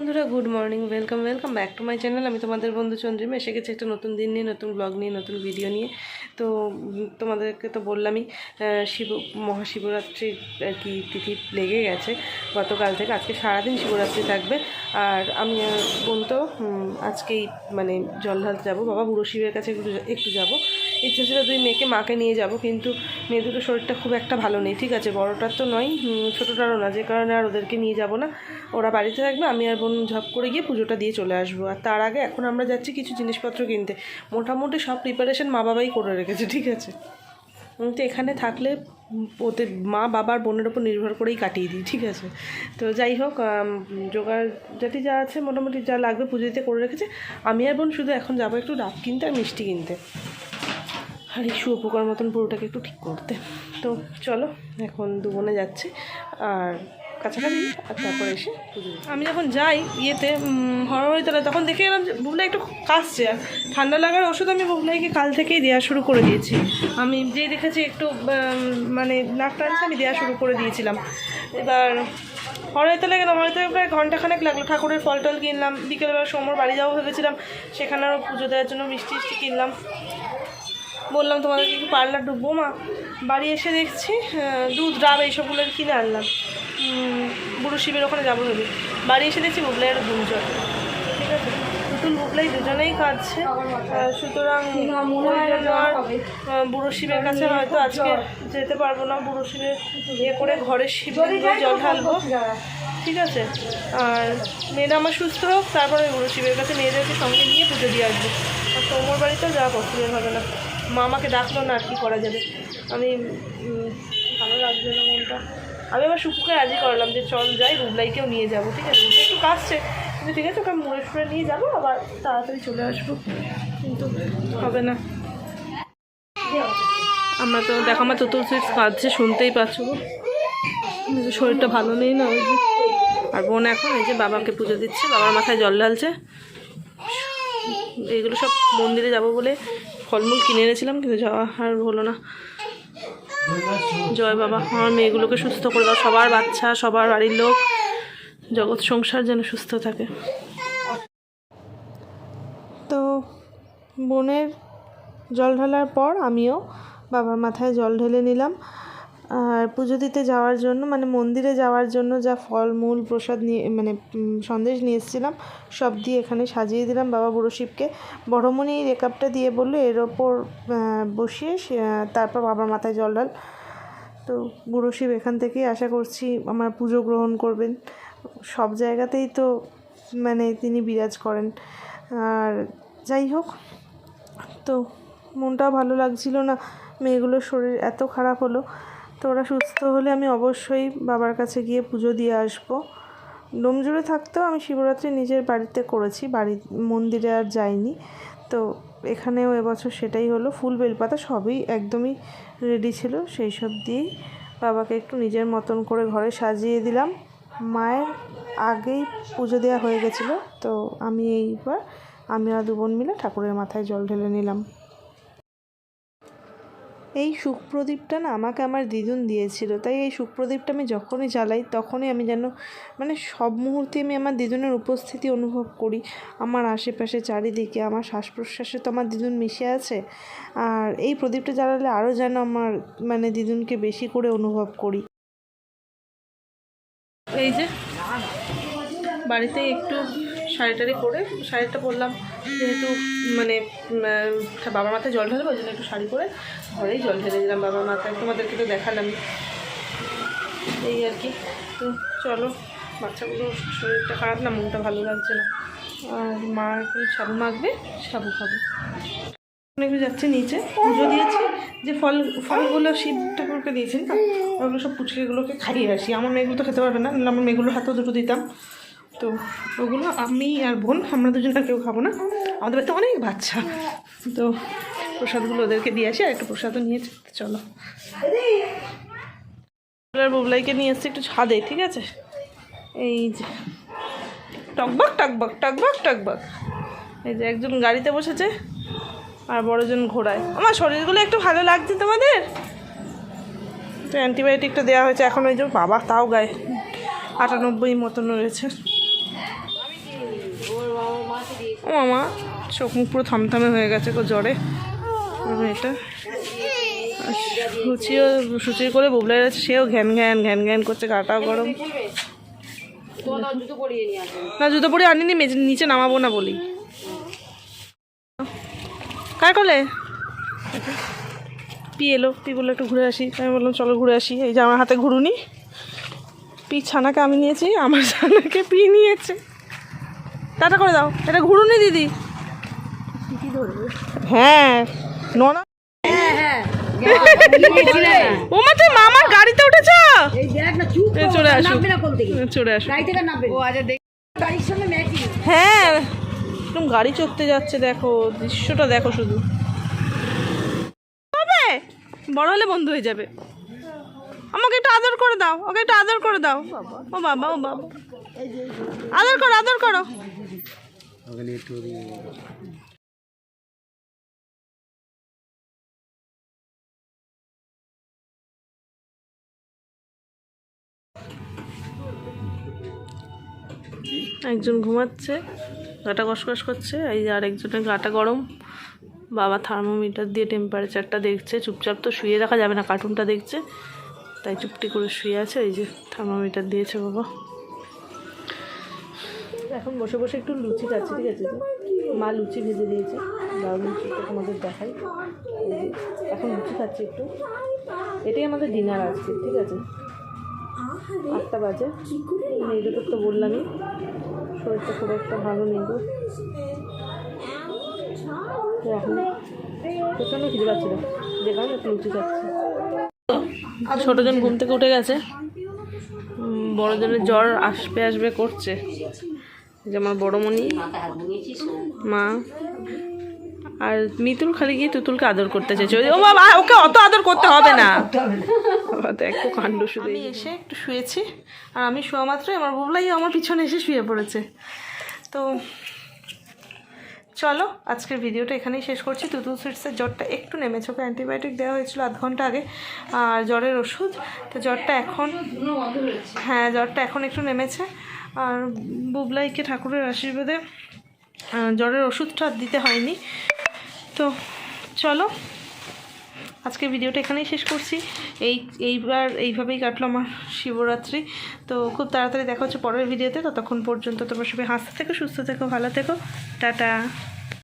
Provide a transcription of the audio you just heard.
বন্ধুরা good morning welcome welcome back to my channel আমি তোমাদের বন্ধু চন্দ্রিমা, এসে গেছে একটা নতুন দিন নিয়ে, নতুন ব্লগ নিয়ে, নতুন ভিডিও নিয়ে। তো তোমাদেরকে তো বললামই শিব, মহাশিবরাত্রির আর কি তিথি লেগে গেছে গতকাল থেকে। আজকে সারাদিন শিবরাত্রি থাকবে। আর আমি বোন তো আজকেই মানে জল ঢালতে যাব। বাবা বুড়ো শিবের কাছে একটু একটু যাব। ইচ্ছা ছিল দুই মেয়েকে মাকে নিয়ে যাব, কিন্তু মেয়ে দুটো শরীরটা খুব একটা ভালো নেই। ঠিক আছে, বড়টার তো নয় ছোটোটারও না, যে কারণে আর ওদেরকে নিয়ে যাব না। ওরা বাড়িতে থাকবে, আমি আর বোন ঝপ করে গিয়ে পুজোটা দিয়ে চলে আসব। আর তার আগে এখন আমরা যাচ্ছি কিছু জিনিসপত্র কিনতে। মোটামুটি সব প্রিপারেশন মা বাবাই করে রেখেছে, ঠিক আছে? তো এখানে থাকলে ওতে মা বাবার বোনের ওপর নির্ভর করেই কাটিয়ে দিই, ঠিক আছে? তো যাই হোক জোগাড় জাতি যা আছে, মোটামুটি যা লাগবে পুজো দিতে করে রেখেছে। আমি আর বোন শুধু এখন যাব একটু ডাব কিনতে আর মিষ্টি কিনতে। আর এই শুয়োপোকার মতন পুরোটাকে একটু ঠিক করতে। তো চলো, এখন দু বোনে যাচ্ছি। আর কাছাকাছি, আর তারপরে এসে আমি যখন যাই ইয়েতে হরহরিতলা, তখন দেখে এলাম যে বুবলা একটু কাশছে, আর ঠান্ডা লাগার ওষুধ আমি বুবলাইকে কাল থেকেই দেওয়া শুরু করে দিয়েছি। আমি যেই দেখেছি একটু মানে নাক টানছে, আমি দেওয়া শুরু করে দিয়েছিলাম। এবার হরহরিতলা গেলাম হয়তো প্রায় ঘন্টাখানেক লাগল। ঠাকুরের ফল টল কিনলাম, বিকেলবেলা সোমবার বাড়ি যাব ভেবেছিলাম সেখানে আরও পুজো দেওয়ার জন্য মিষ্টি মিষ্টি কিনলাম। বললাম, তোমাদেরকে কি পার্লার ঢুকবো মা? বাড়ি এসে দেখছি দুধ ডাব এইসবগুলো কিনে আনলাম। বুড়ো শিবের ওখানে যাব ভেবে। বাড়ি এসে দেখছি বুবলাই আর দুজন। ঠিক আছে? নতুন বুবলাই দুজনেই কাঁদছে। সুতরাং বুড়ো শিবের কাছে হয়তো আজকে যেতে পারব না। বুড়ো শিবের ইয়ে করে ঘরে শিব জল ঢালবো। ঠিক আছে? আর মেয়েরা আমার সুস্থ হোক তারপরে আমি বুড়ো শিবের কাছে মেয়েদেরকে সঙ্গে নিয়ে পুজো দিয়ে আসব। আর তোমার বাড়িতেও যাওয়া পসিবল হবে না। মা আমাকে ডাকলো না আর কি করা যাবে। আমি ভালো লাগছে না মনটা। আমি আবার শুকুকে রাজি করালাম যে চল যাই, রুবলাইকেও নিয়ে যাব, ঠিক আছে? রুবলাই একটু কাশছে। কিন্তু ঠিক আছে, ওকে মুড়ে সুড়ে নিয়ে যাব, আবার তাড়াতাড়ি চলে আসব। কিন্তু হবে না। আমরা তো দেখো, আমার চতুর্থ কাঁদছে শুনতেই পাচ্ছ শরীরটা ভালো নেই না, ওই আর বোন এখন এই যে বাবাকে পুজো দিচ্ছে, বাবার মাথায় জল ঢালছে। এইগুলো সব মন্দিরে যাব বলে ফলমূল কিনে এনেছিলাম, কিন্তু যাওয়া আর হলো না। জয় বাবা আমার মেয়েগুলোকে সুস্থ করে দাও, সবার বাচ্চা, সবার বাড়ির লোক। জগৎ সংসার যেন সুস্থ থাকে। তো বোনের জল ঢালার পর আমিও বাবার মাথায় জল ঢেলে নিলাম। আর পুজো দিতে যাওয়ার জন্য মানে মন্দিরে যাওয়ার জন্য যা ফলমূল প্রসাদ নিয়ে মানে সন্দেশ নিয়ে এসেছিলাম, সব দিয়ে এখানে সাজিয়ে দিলাম। বাবা বুড়ো শিবকে বড়মণি রেকাপটা দিয়ে বলল, এর ওপর বসিয়ে তারপর বাবার মাথায় জল ডাল তো বুড়ো শিব এখান থেকেই আশা করছি আমার পুজো গ্রহণ করবেন। সব জায়গাতেই তো মানে তিনি বিরাজ করেন। আর যাই হোক, তো মনটাও ভালো লাগছিল না, মেয়েগুলোর শরীর এত খারাপ হলো। তো ওরা সুস্থ হলে আমি অবশ্যই বাবার কাছে গিয়ে পুজো দিয়ে আসব। ডোমজুড়ে থাকতেও আমি শিবরাত্রি নিজের বাড়িতে করেছি, বাড়ি মন্দিরে আর যাইনি। তো এখানেও এবছর সেটাই হলো, ফুল বেলপাতা সবই একদমই রেডি ছিল, সেই সব দিয়েই বাবাকে একটু নিজের মতন করে ঘরে সাজিয়ে দিলাম। মায়ের আগেই পুজো দেওয়া হয়ে গেছিল, তো আমি এইবার, আমি আর দু বোন মিলে ঠাকুরের মাথায় জল ঢেলে নিলাম। এই সুখপ্রদীপটা না আমাকে আমার দিদুন দিয়েছিল। তাই এই সুখপ্রদীপটা আমি যখনই জ্বালাই, তখনই আমি যেন মানে সব মুহূর্তে আমি আমার দিদুনের উপস্থিতি অনুভব করি। আমার আশেপাশে চারিদিকে, আমার শ্বাস প্রশ্বাসে তো আমার দিদুন মিশে আছে। আর এই প্রদীপটা জ্বালালে আরও যেন আমার মানে দিদুনকে বেশি করে অনুভব করি। এই যে, বাড়িতে একটু শাড়ি টাড়ি করে শাড়িটা পরলাম যেহেতু মানে বাবা মাথায় জল ঢালবো, ওই জন্য একটু শাড়ি পরে ঘরেই জল ঢেলে দিলাম বাবার মাথায় তোমাদেরকে তো দেখালাম এই আর কি। তো চলো, বাচ্চাগুলো শরীরটা খারাপ না, মনটা ভালো লাগছে না। আর মা এখন সাবু মাখবে, সাবু খাবে। একটু যাচ্ছে নিচে, পুজো দিয়েছি, যে ফল, ফলগুলো শিব ঠাকুরকে দিয়েছি না, ওগুলো সব পুচকেগুলোকে খাইয়ে আসি। আমার মেয়েগুলো তো খেতে পারবে না আমার মেয়েগুলোর হাতেও দুটো দিতাম। তো ওগুলো আমি আর বোন, আমরা দুজন আর কেউ খাব না। আমাদের বাড়িতে অনেক বাচ্চা। তো প্রসাদগুলো ওদেরকে দিয়ে আসি, আর একটু প্রসাদও নিয়েছি চলো। আর বুবলাইকে নিয়ে এসছি একটু ছাদে, ঠিক আছে? এই যে, টকবাক, টকবক টকবক টকবক। এই যে একজন গাড়িতে বসেছে, আর বড়জন ঘোড়ায়। আমার শরীরগুলো একটু ভালো লাগছে তোমাদের? তো অ্যান্টিবায়োটিকটা দেওয়া হয়েছে। এখন ওই যে বাবা তাও গায়ে আটানব্বই মতন রয়েছে। ও মামা, চোখ মুখ পুরো থমথমে হয়ে গেছে গো জ্বরে। আর সুচিও সুচি করে বুবলাই আছে সেও ঘ্যান ঘ্যান ঘ্যান ঘ্যান করছে গাটাও গরম। না, জুতো পরে আনিনি নিচে নামাবো না বলি। কার কলে? পি এলো, পি বলল একটু ঘুরে আসি। আমি বললাম, চলো ঘুরে আসি। এই যে আমার হাতে ঘুরুনি। পি ছানাকে আমি নিয়েছি, আমার ছানাকে পি নিয়েছে। টাটা করে দাও। এটা ঘুরুনি দিদি। হ্যাঁ। ননা ও মা তুই মামার গাড়িতে উঠেছ? চলে আসো। চলে আসো। আচ্ছা হ্যাঁ। একদম গাড়ি চড়তে যাচ্ছে দেখো। দৃশ্যটা দেখো শুধু। হবে? বড় হলে বন্ধু হয়ে যাবে। আমাকে একটু আদর করে দাও। ওকে একটু আদর করে দাও। ও বাবা ও বাবা। আদর করো আদর করো। একজন ঘুমাচ্ছে, গাটা কসকস করছে, এই যে আরেকজনের গাটা গরম। বাবা থার্মোমিটার দিয়ে টেম্পারেচারটা দেখছে, চুপচাপ তো শুয়ে রাখা যাবে না কার্টুনটা দেখছে। তাই চুপটি করে শুয়ে আছে, এই যে থার্মোমিটার দিয়েছে বাবা। এখন বসে বসে একটু লুচি খাচ্ছি, ঠিক আছে? মা লুচি ভেজে দিয়েছে। দারুণ লুচিটা তোমাদের দেখাই। এখন লুচি খাচ্ছি একটু। এটাই আমাদের ডিনার আজকে, ঠিক আছে? আটটা বাজে। মেয়েদের তো বললামই, শরীরটা খুব একটা ভালো নেই তো এখন প্রচণ্ড খিদে পাচ্ছিল যে একটু লুচি খাচ্ছি। ছোটোজন ঘুম থেকে উঠে গেছে। বড়জনের জ্বর আসবে আসবে, করছে। এই যে আমার বড়মণি মা আর মিতুল খালি গিয়ে তুতুলকে আদর করতে চাইছে। ও বাবা ওকে অত আদর করতে হবে না। দেখো কাণ্ড শুধু আমি এসে একটু শুয়েছি আর আমি শোয়া মাত্রই আমার বুবলাই আমার পিছনে এসে শুয়ে পড়েছে। তো চলো আজকের ভিডিওটা এখানেই শেষ করছি। তুতুল সুইটসের জ্বরটা একটু নেমেছে ওকে অ্যান্টিবায়োটিক দেওয়া হয়েছিল আধ ঘণ্টা আগে আর জ্বরের ওষুধ। তো জ্বরটা এখন হ্যাঁ জ্বরটা এখন একটু নেমেছে। আর বুবলাইকে ঠাকুরের আশীর্বাদে জ্বরের ওষুধটা দিতে হয়নি। তো চলো, আজকে ভিডিওটা এখানেই শেষ করছি। এই, এইবার এইভাবেই কাটলো আমার শিবরাত্রি। তো খুব তাড়াতাড়ি দেখা হচ্ছে পরের ভিডিওতে। ততক্ষণ পর্যন্ত তোমার সবাই হাসতে থেকো, সুস্থ থেকো, ভালো থেকো। টাটা।